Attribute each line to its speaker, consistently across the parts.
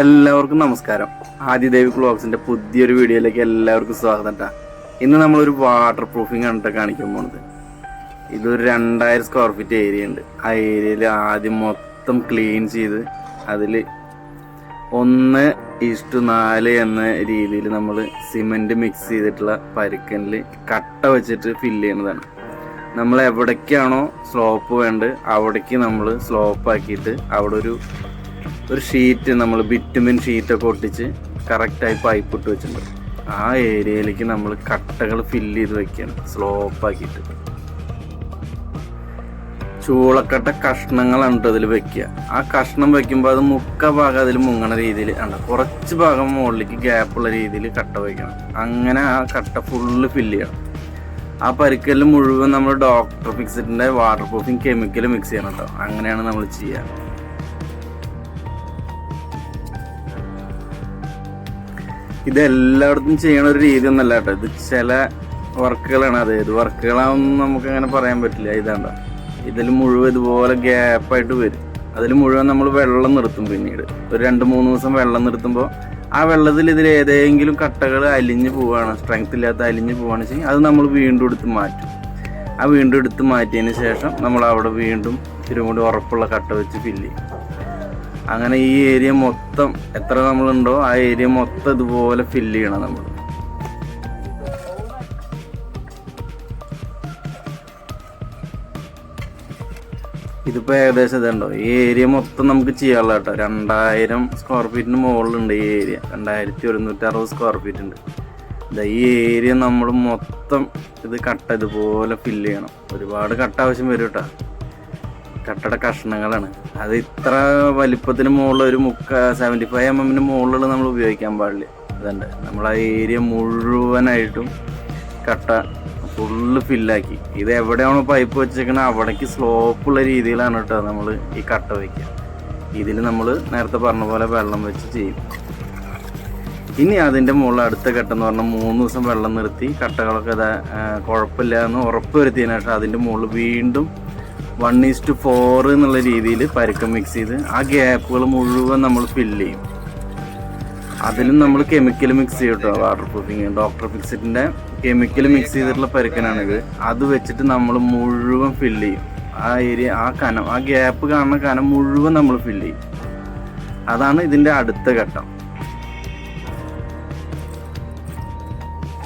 Speaker 1: എല്ലാവർക്കും നമസ്കാരം. ആദ്യ ദേവി ക്ലോക്സിന്റെ പുതിയൊരു വീഡിയോയിലേക്ക് എല്ലാവർക്കും സ്വാഗതം ട്ടാ. ഇന്ന് നമ്മളൊരു വാട്ടർ പ്രൂഫിംഗ് ആണ് കാണിക്കാൻ പോണത്. ഇതൊരു രണ്ടായിരം സ്ക്വയർ ഫീറ്റ് ഏരിയ ഉണ്ട്. ആ ഏരിയയിൽ ആദ്യം മൊത്തം ക്ലീൻ ചെയ്ത് അതിൽ ഒന്ന് ഇഷ്ടു നാല് എന്ന രീതിയിൽ നമ്മൾ സിമെന്റ് മിക്സ് ചെയ്തിട്ടുള്ള പരുക്കനിൽ കട്ട വെച്ചിട്ട് ഫില്ല് ചെയ്യുന്നതാണ്. നമ്മൾ എവിടേക്കാണോ സ്ലോപ്പ് വേണ്ടത് അവിടേക്ക് നമ്മൾ സ്ലോപ്പ് ആക്കിയിട്ട് അവിടെ ഒരു ഒരു ഷീറ്റ് നമ്മൾ ബിറ്റുമിൻ ഷീറ്റൊക്കെ ഒട്ടിച്ച് കറക്റ്റായി പൈപ്പ് ഇട്ട് വെച്ചിട്ടുണ്ട്. ആ ഏരിയയിലേക്ക് നമ്മൾ കട്ടകൾ ഫില്ല് ചെയ്ത് വെക്കുകയാണ് സ്ലോപ്പ് ആക്കിയിട്ട്. ചൂളക്കട്ട കഷ്ണങ്ങളാണ് അതിൽ വെക്കുക ആ കഷ്ണം വെക്കുമ്പോൾ അത് മുക്ക ഭാഗം അതിൽ മുങ്ങണ രീതിയിൽ ഉണ്ട് കുറച്ച് ഭാഗം മുകളിലേക്ക് ഗ്യാപ്പുള്ള രീതിയിൽ കട്ട വയ്ക്കണം അങ്ങനെ ആ കട്ട ഫുള്ള് ഫില്ല് ചെയ്യണം. ആ പരിക്കലിൽ മുഴുവൻ നമ്മൾ ഡോക്ടർ ഫിക്സിറ്റിന്റെ വാട്ടർ പ്രൂഫിങ് കെമിക്കൽ മിക്സ് ചെയ്യണം കേട്ടോ അങ്ങനെയാണ് നമ്മൾ ചെയ്യുക ഇത് എല്ലായിടത്തും ചെയ്യണ ഒരു രീതി ഒന്നല്ല കേട്ടോ. ഇത് ചില വർക്കുകളാണ്. അത് ഏത് വർക്കുകളാണെന്ന് നമുക്ക് അങ്ങനെ പറയാൻ പറ്റില്ല. ഇതാണ്ട. ഇതിൽ മുഴുവൻ ഇതുപോലെ ഗ്യാപ്പായിട്ട് വരും. അതിൽ മുഴുവൻ നമ്മൾ വെള്ളം നിർത്തും പിന്നീട്. ഒരു രണ്ട് മൂന്ന് ദിവസം വെള്ളം നിർത്തുമ്പോൾ ആ വെള്ളത്തിൽ ഇതിൽ ഏതെങ്കിലും കട്ടകൾ അലിഞ്ഞു പോവുകയാണ് സ്ട്രെങ്ത് ഇല്ലാത്ത അലിഞ്ഞു പോവുകയാണ് വെച്ചാൽ അത് നമ്മൾ വീണ്ടും എടുത്ത് മാറ്റും. ആ വീണ്ടും എടുത്ത് മാറ്റിയതിന് ശേഷം നമ്മൾ അവിടെ വീണ്ടും കൂടി ഉറപ്പുള്ള കട്ട വെച്ച് ഫില്ല് ചെയ്യും. അങ്ങനെ ഈ ഏരിയ മൊത്തം എത്ര നമ്മളുണ്ടോ ആ ഏരിയ മൊത്തം ഇതുപോലെ ഫില്ല് ചെയ്യണം നമ്മൾ. ഇതിപ്പോ ഏകദേശം ഇതുണ്ടോ? ഈ ഏരിയ മൊത്തം നമുക്ക് ചെയ്യാനുള്ള കേട്ടോ. രണ്ടായിരം സ്ക്വയർ ഫീറ്റിന് മുകളിലുണ്ട് ഈ ഏരിയ രണ്ടായിരത്തി ഒരുന്നൂറ്റി അറുപത് സ്ക്വയർ ഫീറ്റ് ഉണ്ട് ഈ ഏരിയ നമ്മൾ മൊത്തം ഇത് കട്ട ഇതുപോലെ ഫില്ല് ചെയ്യണം. ഒരുപാട് കട്ട് ആവശ്യം വരും കേട്ടോ. കട്ടയുടെ കഷ്ണങ്ങളാണ്. അത് ഇത്ര വലിപ്പത്തിന് മുകളിൽ ഒരു മുക്ക സെവന്റി ഫൈവ് എം എമ്മിന് മുകളിലുള്ള നമ്മൾ ഉപയോഗിക്കാൻ പാടില്ല. അതുണ്ട് നമ്മൾ ആ ഏരിയ മുഴുവനായിട്ടും കട്ട ഫുള്ള് ഫില്ലാക്കി ഇത് എവിടെയാണോ പൈപ്പ് വെച്ചേക്കണത് അവിടേക്ക് സ്ലോപ്പുള്ള രീതിയിലാണ് കേട്ടോ നമ്മൾ ഈ കട്ട വയ്ക്കുക ഇതിൽ നമ്മൾ നേരത്തെ പറഞ്ഞ പോലെ വെള്ളം വെച്ച് ചെയ്യും. ഇനി അതിന്റെ മുകളിൽ അടുത്ത ഘട്ടം എന്ന് പറഞ്ഞാൽ മൂന്ന് ദിവസം വെള്ളം നിർത്തി കട്ടകളൊക്കെ കുഴപ്പമില്ല എന്ന് ഉറപ്പ് വരുത്തിയതിനു ശേഷം അതിന്റെ മുകളിൽ വീണ്ടും വൺ ഈസ് ടു ഫോർ എന്നുള്ള രീതിയിൽ പരുക്കം മിക്സ് ചെയ്ത് ആ ഗ്യാപ്പുകൾ മുഴുവൻ നമ്മൾ ഫില്ല് ചെയ്യും. അതിലും നമ്മൾ കെമിക്കൽ മിക്സ് ചെയ്യും കേട്ടോ വാട്ടർ പ്രൂഫിങ് ഡോക്ടർ ഫിക്സിറ്റിന്റെ കെമിക്കൽ മിക്സ് ചെയ്തിട്ടുള്ള പരുക്കനാണിത്. അത് വെച്ചിട്ട് നമ്മൾ മുഴുവൻ ഫില്ല് ചെയ്യും. ആ ഏരിയ ആ കനം ആ ഗ്യാപ്പ് കാണുന്ന കനം മുഴുവൻ നമ്മൾ ഫില്ല് ചെയ്യും. അതാണ് ഇതിന്റെ അടുത്ത ഘട്ടം.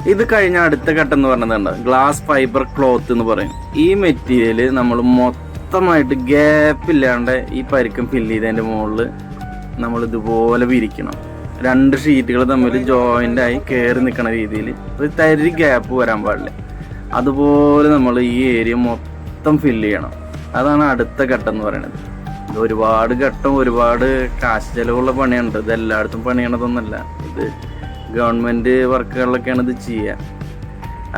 Speaker 1: ഇത് കഴിഞ്ഞ അടുത്ത ഘട്ടം എന്ന് പറഞ്ഞതുണ്ട് ഗ്ലാസ് ഫൈബർ ക്ലോത്ത് എന്ന് പറയും. ഈ മെറ്റീരിയൽ നമ്മൾ മൊത്തമായിട്ട് ഗ്യാപ്പ് ഇല്ലാണ്ട് ഈ പരിക്കം ഫില്ല് ചെയ്തതിന്റെ മുകളിൽ നമ്മൾ ഇതുപോലെ വിരിക്കണം. രണ്ട് ഷീറ്റുകൾ തമ്മിൽ ജോയിന്റ് ആയി കയറി നിൽക്കുന്ന രീതിയിൽ ഒരു തരി ഗ്യാപ്പ് വരാൻ പാടില്ല. അതുപോലെ നമ്മൾ ഈ ഏരിയ മൊത്തം ഫില്ല് ചെയ്യണം. അതാണ് അടുത്ത ഘട്ടം എന്ന് പറയുന്നത് ഇത് ഒരുപാട് ഘട്ടം ഒരുപാട് കാശ് ചെലവുള്ള പണിയുണ്ട്. ഇത് എല്ലായിടത്തും പണിയണതൊന്നുമല്ല. ഇത് ഗവൺമെന്റ് വർക്കുകളിലൊക്കെയാണ് ഇത് ചെയ്യുക.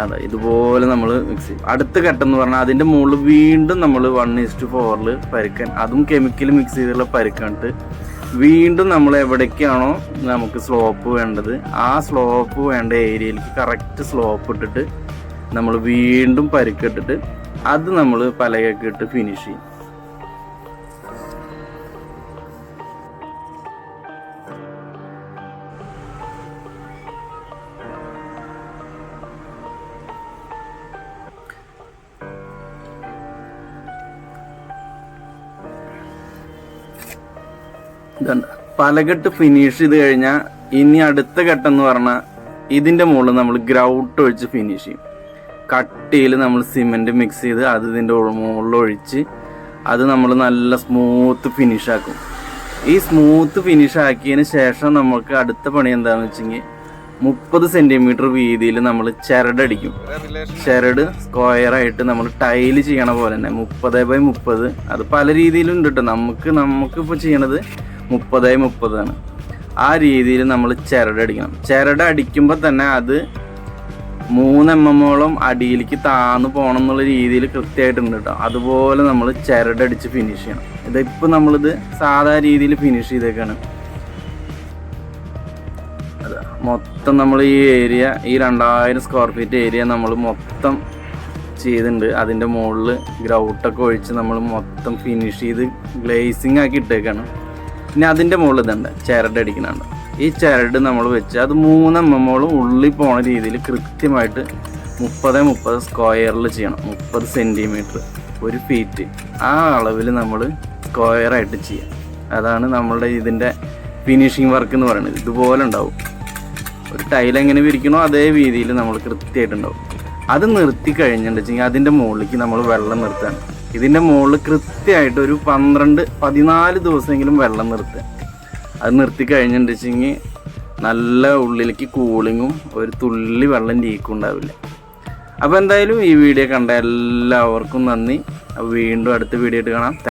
Speaker 1: അതെ ഇതുപോലെ നമ്മൾ മിക്സ് ചെയ്യും. അടുത്ത ഘട്ടം എന്ന് പറഞ്ഞാൽ അതിന്റെ മുകളിൽ വീണ്ടും നമ്മൾ വൺ ഈസ്റ്റ് ഫോറിൽ പരുക്കൻ അതും കെമിക്കൽ മിക്സ് ചെയ്തുള്ള പരുക്കണിട്ട് വീണ്ടും നമ്മൾ എവിടേക്കാണോ നമുക്ക് സ്ലോപ്പ് വേണ്ടത് ആ സ്ലോപ്പ് വേണ്ട ഏരിയയിലേക്ക് കറക്റ്റ് സ്ലോപ്പ് ഇട്ടിട്ട് നമ്മൾ വീണ്ടും പരുക്കിട്ടിട്ട് അത് നമ്മൾ പലകൊക്കെ ഇട്ട് ഫിനിഷ് ചെയ്യും. പലകെട്ട് ഫിനിഷ് ചെയ്ത് കഴിഞ്ഞാൽ ഇനി അടുത്ത ഘട്ടം എന്ന് പറഞ്ഞാൽ ഇതിന്റെ മുകളിൽ നമ്മൾ ഗ്രൗട്ട് ഒഴിച്ച് ഫിനിഷ് ചെയ്യും. കട്ടിയിൽ നമ്മൾ സിമെന്റ് മിക്സ് ചെയ്ത് അത് ഇതിന്റെ മുകളിൽ ഒഴിച്ച് അത് നമ്മൾ നല്ല സ്മൂത്ത് ഫിനിഷ് ആക്കും. ഈ സ്മൂത്ത് ഫിനിഷ് ആക്കിയതിന് ശേഷം നമുക്ക് അടുത്ത പണി എന്താണെന്ന് വെച്ചെങ്കിൽ മുപ്പത് സെന്റിമീറ്റർ വീതിയിൽ നമ്മൾ ചിരടടിക്കും ചിരട് സ്ക്വയറായിട്ട് നമ്മൾ ടൈൽ ചെയ്യണ പോലെ തന്നെ മുപ്പത് ബൈ മുപ്പത് അത് പല രീതിയിലും ഉണ്ട് കേട്ടോ നമുക്ക് നമുക്കിപ്പോൾ ചെയ്യണത് മുപ്പത് ബൈ മുപ്പതാണ് ആ രീതിയിൽ നമ്മൾ ചിരടടിക്കണം അടിക്കണം. ചിരട് അടിക്കുമ്പോൾ തന്നെ അത് മൂന്ന് എം ഓളം അടിയിലേക്ക് താന്നു പോകണം എന്നുള്ള രീതിയിൽ കൃത്യമായിട്ടുണ്ട് കേട്ടോ അതുപോലെ നമ്മൾ ചിരടടിച്ച് ഫിനിഷ് ചെയ്യണം. ഇതിപ്പോൾ നമ്മളിത് സാധാ രീതിയിൽ ഫിനിഷ് ചെയ്തേക്കാണ്. മൊത്തം നമ്മൾ ഈ ഏരിയ ഈ രണ്ടായിരം സ്ക്വയർ ഫീറ്റ് ഏരിയ നമ്മൾ മൊത്തം ചെയ്തിട്ടുണ്ട്. അതിന്റെ മുകളിൽ ഗ്രൗട്ടൊക്കെ ഒഴിച്ച് നമ്മൾ മൊത്തം ഫിനിഷ് ചെയ്ത് ഗ്ലേസിങ് ആക്കി ഇട്ടേക്കാണ്. ഇനി അതിന്റെ മുകളിൽ ഇതുണ്ട് ചരട് അടിക്കുന്നുണ്ട്. ഈ ചരട് നമ്മൾ വെച്ച് അത് മൂന്നെണ്ണം മോളും എമ്മോളം ഉള്ളിൽ പോണ രീതിയിൽ കൃത്യമായിട്ട് മുപ്പത് മുപ്പത് സ്ക്വയറിൽ ചെയ്യണം. മുപ്പത് സെന്റിമീറ്റർ ഒരു ഫീറ്റ് ആ അളവിൽ നമ്മൾ സ്ക്വയറായിട്ട് ചെയ്യാം. അതാണ് നമ്മളുടെ ഇതിന്റെ ഫിനിഷിങ് വർക്ക് എന്ന് പറയുന്നത്. ഇതുപോലെ ഉണ്ടാവും. ഒരു ടൈൽ എങ്ങനെ വിരിക്കണോ അതേ രീതിയിൽ നമ്മൾ കൃത്യമായിട്ടുണ്ടാവും അത് നിർത്തി കഴിഞ്ഞിട്ടുണ്ടെങ്കിൽ അതിന്റെ മുകളിലേക്ക് നമ്മൾ വെള്ളം നിർത്തുകയാണ്. ഇതിന്റെ മുകളിൽ കൃത്യമായിട്ട് ഒരു പന്ത്രണ്ട് പതിനാല് ദിവസമെങ്കിലും വെള്ളം നിർത്തുക. അത് നിർത്തി കഴിഞ്ഞിട്ടുണ്ടെങ്കിൽ നല്ല ഉള്ളിലേക്ക് കൂളിങ്ങും ഒരു തുള്ളി വെള്ളം ലീക്കും ഉണ്ടാവില്ല. അപ്പോൾ എന്തായാലും ഈ വീഡിയോ കണ്ട എല്ലാവർക്കും നന്ദി. വീണ്ടും അടുത്ത വീഡിയോ ആയിട്ട് കാണാം.